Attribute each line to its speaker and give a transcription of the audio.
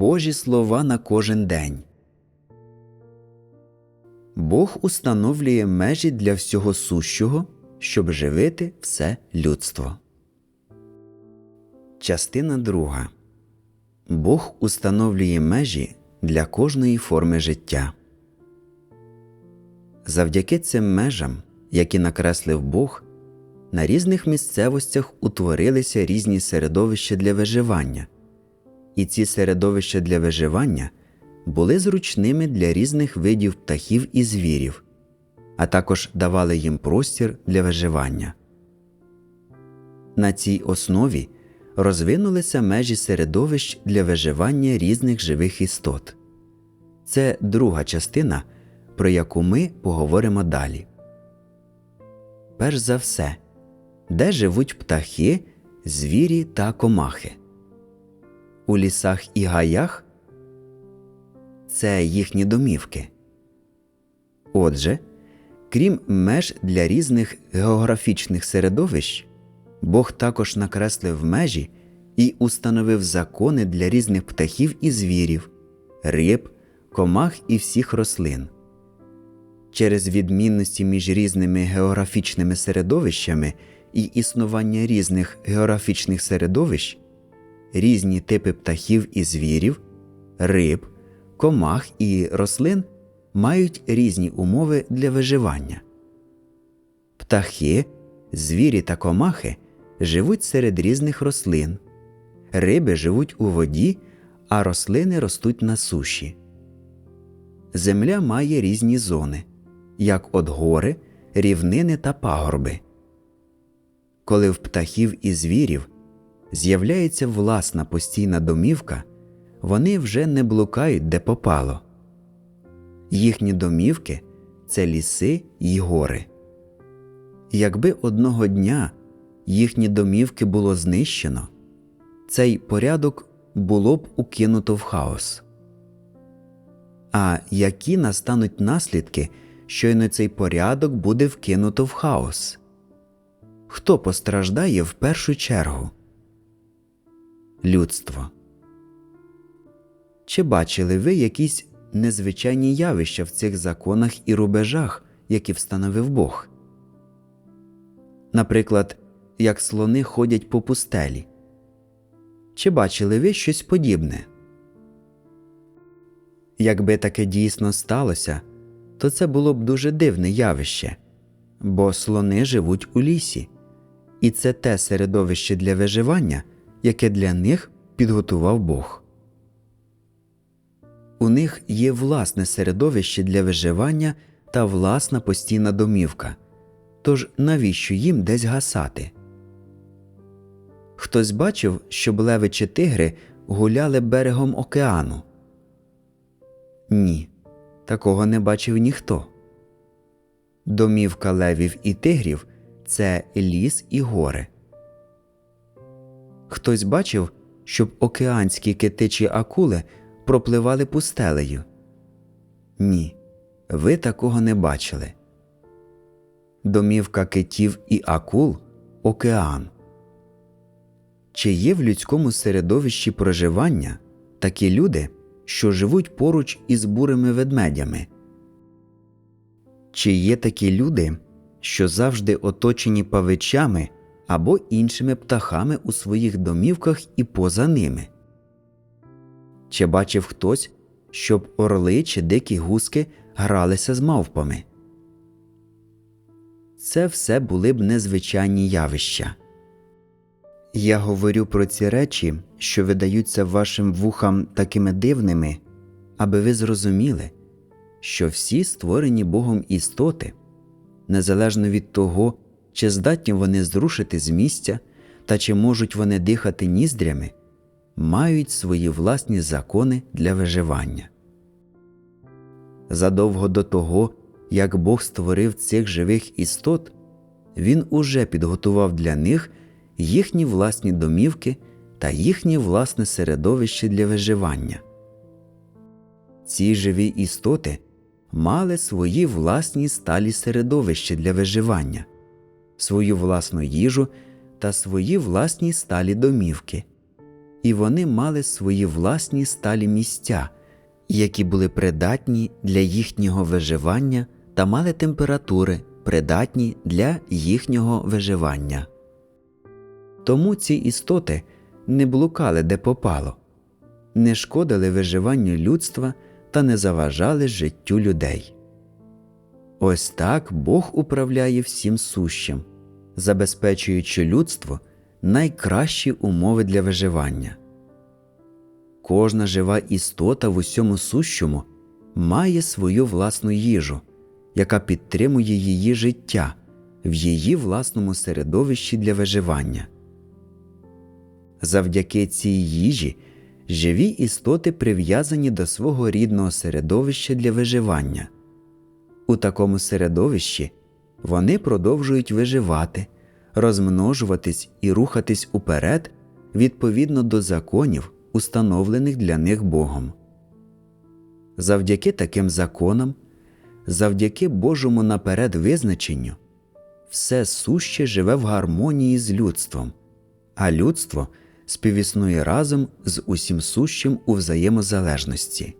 Speaker 1: Божі слова на кожен день. Бог установлює межі для всього сущого, щоб живити все людство. Частина друга. Бог установлює межі для кожної форми життя. Завдяки цим межам, які накреслив Бог, на різних місцевостях утворилися різні середовища для виживання, і ці середовища для виживання були зручними для різних видів птахів і звірів, а також давали їм простір для виживання. На цій основі розвинулися межі середовищ для виживання різних живих істот. Це друга частина, про яку ми поговоримо далі. Перш за все, де живуть птахи, звірі та комахи. У лісах і гаях це їхні домівки. Отже, крім меж для різних географічних середовищ, Бог також накреслив межі і установив закони для різних птахів і звірів, риб, комах і всіх рослин. Через відмінності між різними географічними середовищами і існування різних географічних середовищ, різні типи птахів і звірів, риб, комах і рослин мають різні умови для виживання. Птахи, звірі та комахи живуть серед різних рослин, риби живуть у воді, а рослини ростуть на суші. Земля має різні зони, як от гори, рівнини та пагорби. Коли в птахів і звірів з'являється власна постійна домівка, вони вже не блукають де попало. Їхні домівки це ліси й гори. Якби одного дня їхні домівки було знищено, цей порядок було б укинуто в хаос. А які настануть наслідки, щойно цей порядок буде вкинуто в хаос? Хто постраждає в першу чергу? Людство. Чи бачили ви якісь незвичайні явища в цих законах і рубежах, які встановив Бог? Наприклад, як слони ходять по пустелі. Чи бачили ви щось подібне? Якби таке дійсно сталося, то це було б дуже дивне явище, бо слони живуть у лісі, і це те середовище для виживання, яке для них підготував Бог. У них є власне середовище для виживання та власна постійна домівка. Тож навіщо їм десь гасати? Хтось бачив, щоб леви чи тигри гуляли берегом океану? Ні, такого не бачив ніхто. Домівка левів і тигрів це ліс і гори. Хтось бачив, щоб океанські кити чи акули пропливали пустелею? Ні, ви такого не бачили. Домівка китів і акул океан. Чи є в людському середовищі проживання такі люди, що живуть поруч із бурими ведмедями? Чи є такі люди, що завжди оточені павичами або іншими птахами у своїх домівках і поза ними? Чи бачив хтось, щоб орли чи дикі гуски гралися з мавпами? Це все були б незвичайні явища. Я говорю про ці речі, що видаються вашим вухам такими дивними, аби ви зрозуміли, що всі створені Богом істоти, незалежно від того, чи здатні вони зрушити з місця та чи можуть вони дихати ніздрями, мають свої власні закони для виживання. Задовго до того, як Бог створив цих живих істот, Він уже підготував для них їхні власні домівки та їхнє власне середовище для виживання. Ці живі істоти мали свої власні сталі середовища для виживання, свою власну їжу та свої власні сталі домівки, і вони мали свої власні сталі місця, які були придатні для їхнього виживання та мали температури, придатні для їхнього виживання. Тому ці істоти не блукали де попало, не шкодили виживанню людства та не заважали життю людей. Ось так Бог управляє всім сущим, забезпечуючи людству найкращі умови для виживання. Кожна жива істота в усьому сущому має свою власну їжу, яка підтримує її життя в її власному середовищі для виживання. Завдяки цій їжі живі істоти прив'язані до свого рідного середовища для виживання. У такому середовищі вони продовжують виживати, розмножуватись і рухатись уперед відповідно до законів, установлених для них Богом. Завдяки таким законам, завдяки Божому наперед визначенню, все суще живе в гармонії з людством, а людство співіснує разом з усім сущим у взаємозалежності.